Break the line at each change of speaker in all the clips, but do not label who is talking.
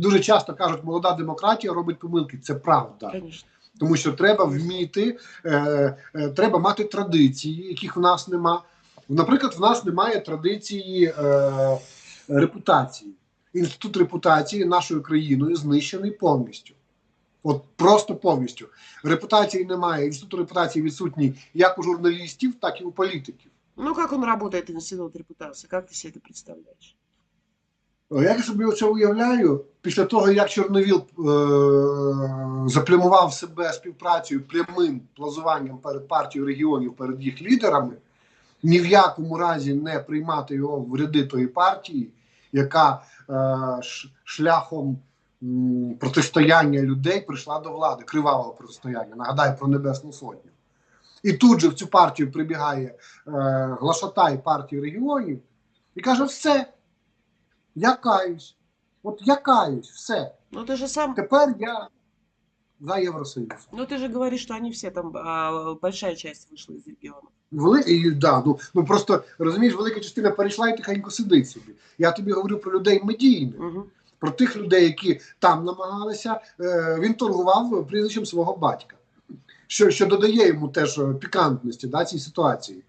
дуже часто кажуть, молода демократія робить помилки. Це правда.
Конечно.
Тому що треба вміти, е, е, треба мати традиції, яких в нас нема. Наприклад, в нас немає традиції е, репутації. Інститут репутації нашою країною знищений повністю. От просто повністю. Репутації немає. Інститут репутації відсутній як у журналістів, так і у політиків.
Ну, как он работает, институт репутации? Как ты себе это представляешь?
Як я собі це уявляю, після того, як Чорновіл е- заплямував себе співпрацею прямим плазуванням перед партією регіонів, перед їх лідерами, ні в якому разі не приймати його в ряди тої партії, яка е- шляхом м, протистояння людей прийшла до влади, кривавого протистояння. Нагадаю про Небесну Сотню. І тут же в цю партію прибігає е- глашатай партії регіонів і каже: все. Я каюсь. От я каюсь, все.
Ну, ты же сам,
Тепер я за Євросоюз.
ну, ты же говоришь, что они все там, а, большая часть вышла из региона.
Вели... І, да, ну, ну просто розумієш, велика частина перейшла і тихенько сидить собі. Я тобі говорю про людей медійних,
Мгм.
про тих людей, які там намагалися. Е, він торгував прізвищем свого батька, що, що додає йому теж е, пікантності да, цій ситуації.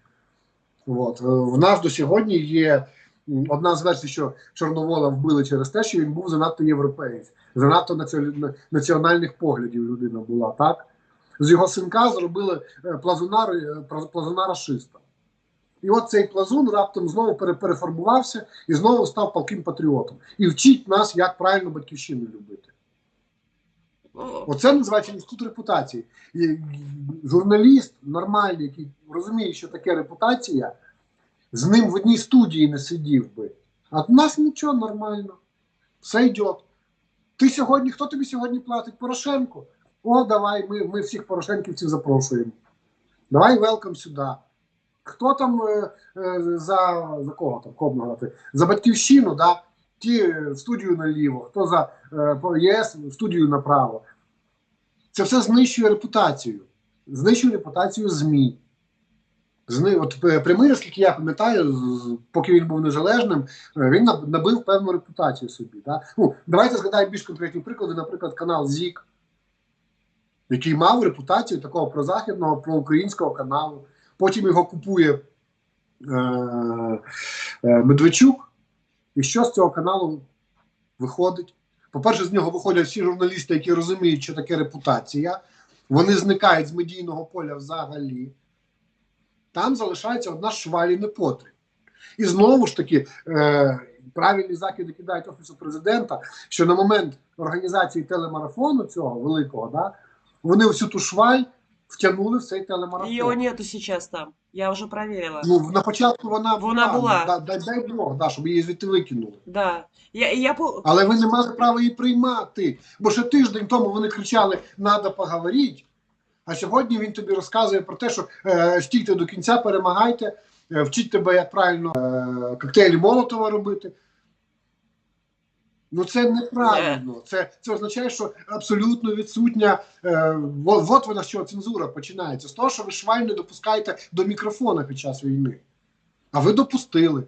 От. Е, В нас до сьогодні є м, одна з версій, що Чорновола вбили через те, що він був занадто європеєць, занадто націоні- національних поглядів людина була, так? З його синка зробили е, плазуна, е, плазуна рашиста. І от цей плазун раптом знову пере- перефарбувався і знову став палким патріотом. І вчить нас, як правильно батьківщину любити. Оце називається інститут репутації. І журналіст нормальний, який розуміє, що таке репутація, з ним в одній студії не сидів би. А в нас нічого нормально. Все йде. Ти сьогодні, хто тобі сьогодні платить? Порошенко. О, давай, ми, ми всіх порошенківців запрошуємо. Давай велкам сюди. Хто там е, е, за, за кого там кого? За батьківщину, да? ті е, в студію наліво, хто за е, ЄС в студію направо. Це все знищує репутацію. Знищує репутацію ЗМІ. Зни, от е, прямий, наскільки я пам'ятаю, з- з- поки він був незалежним, е, він набив певну репутацію собі. Да? Ну, давайте згадаємо більш конкретні приклади, наприклад, канал ЗІК, який мав репутацію такого прозахідного, проукраїнського каналу. Потім його купує е, е, Медведчук. І що з цього каналу виходить? По-перше, з нього виходять всі журналісти, які розуміють, що таке репутація. Вони зникають з медійного поля взагалі. Там залишається одна шваль і непотріб. І знову ж таки, е, правильні закиди кидають Офісу президента, що на момент організації телемарафону цього великого, да, вони всю ту шваль втягнули в цей телемарафон.
Ее нету сейчас там. Я уже проверила.
Ну, на початку вона,
Вона була.
Да, дай, дай Бог, да, щоб її звідти викинули.
Да. Я, я.
Але ви не мали права її приймати. Бо ще тиждень тому вони кричали «надо поговорити», а сьогодні він тобі розказує про те, що е, стійте до кінця, перемагайте, е, вчить тебе, як правильно е, коктейлі Молотова робити. Ну це неправильно. Це, це означає, що абсолютно відсутня. Е, от, от вона що цензура починається. З того, що ви шваль не допускаєте до мікрофона під час війни. А ви допустили.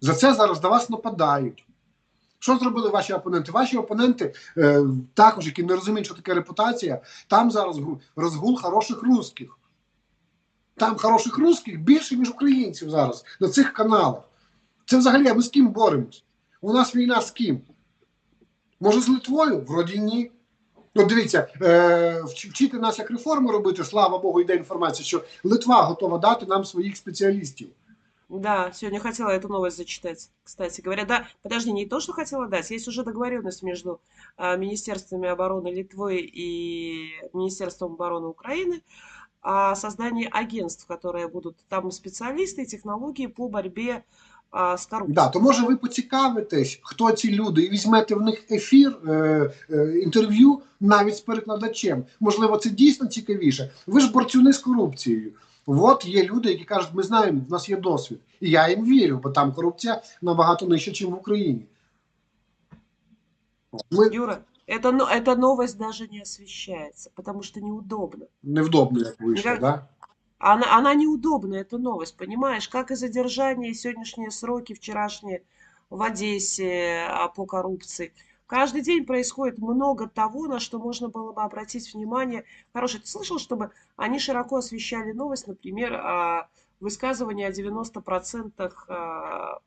За це зараз до вас нападають. Що зробили ваші опоненти? Ваші опоненти, е, також, які не розуміють, що таке репутація, там зараз розгул хороших русських. Там хороших русських більше, ніж українців зараз на цих каналах. Це взагалі, а ми з ким боремось? У нас війна з ким? Може, з Литвою? Вроді ні. Ну, дивіться, е, вчити нас, як реформи робити, слава Богу, йде інформація, що Литва готова дати нам своїх спеціалістів.
Да, сегодня хотела эту новость зачитать, кстати говоря. Да, подожди, не то, что хотела дать, есть уже договоренность между а, Министерствами обороны Литвы и Министерством обороны Украины о создании агентств, которые будут там специалисты и технологии по борьбе а, с коррупцией.
Да, то може ви поцікавитесь, хто ці люди, і візьмете в них ефір, е, е, інтерв'ю навіть з перекладачем. Можливо, це дійсно цікавіше. Ви ж борцюни з корупцією. От є люди, які кажуть, ми знаємо, в нас є досвід. І я їм вірю, бо там корупція набагато нижча, ніж в Україні. Ми
Юра, это, но- эта новость даже не освещается, потому что неудобно.
невдобно, як вийшло,
Як-
да?
Она, она неудобная, эта новость, понимаешь? Как и задержание, и сегодняшние сроки, вчерашние в Одессе а, по коррупции. Каждый день происходит много того, на что можно было бы обратить внимание. Хороший, ты слышал, чтобы они широко освещали новость, например, о высказывании о 90% а,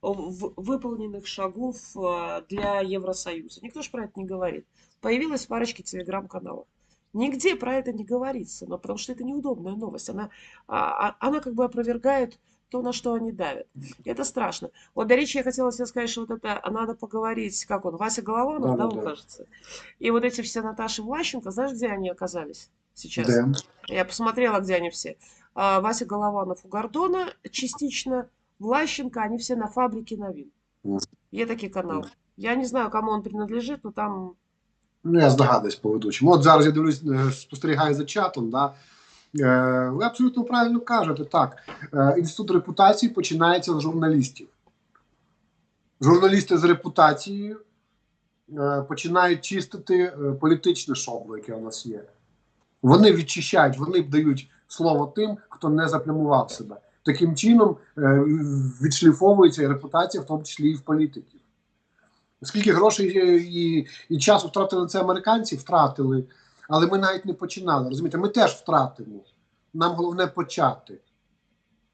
в- выполненных шагов а, для Евросоюза? Никто же про это не говорит. Появилась в парочке телеграм-каналов. Нигде про это не говорится, но потому что это неудобная новость. Она, а, а- она как бы опровергает то, на что они давят. Это страшно. Вот до речи я хотела тебе сказать, что вот это а надо поговорить, как он, Вася Голованов, да,
Да-да-да.
он кажется. И вот эти все Наташи Влащенко, знаешь, где они оказались сейчас?
Де?
Я посмотрела, где они все. А, Вася Голованов у Гордона частично, Влащенко, они все на фабрике новин.
Мгм.
Є такий канал. Я не знаю, кому он принадлежит, но там
Ну, я здогадуюсь по ведучому. От зараз я дивлюсь, спостерігаю за чатом. Да? Е, ви абсолютно правильно кажете. Так, е, інститут репутації починається з журналістів. Журналісти з репутацією е, починають чистити політичне шобло, яке у нас є. Вони відчищають, вони дають слово тим, хто не заплямував себе. Таким чином відшліфовується репутація, в тому числі і в політиків. Скільки грошей і, і часу втратили це американці, втратили. Але ми навіть не починали. Розумієте, ми теж втратимо. Нам головне почати.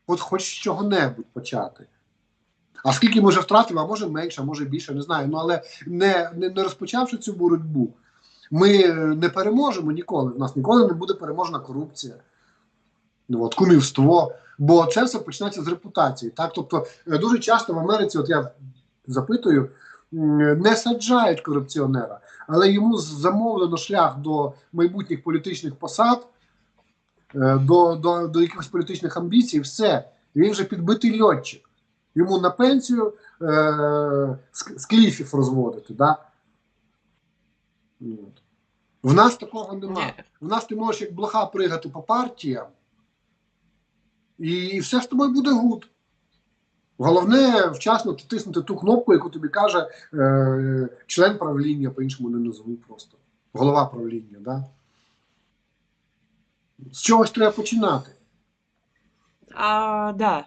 От хоч з чого-небудь почати. А скільки ми вже а може менше, а може більше, не знаю. Ну але не, не, не розпочавши цю боротьбу, ми е, не переможемо ніколи. В нас ніколи не буде переможена корупція, ну, от, кумівство. Бо це все починається з репутації. Так? Тобто, е, дуже часто в Америці, от я запитую, не саджають корупціонера, але йому замовлено шлях до майбутніх політичних посад, е, до, до, до якихось політичних амбіцій, все. Він вже підбитий льотчик. Йому на пенсію е, з, з кліфів розводити. Да? В нас такого немає. В нас ти можеш як блоха пригати по партіям, і все з тобою буде гуд. Головне вчасно тиснути ту кнопку, яку тобі каже е, член правління, по-іншому не назву просто. Голова правління. Да? З чогось треба починати.
А, да,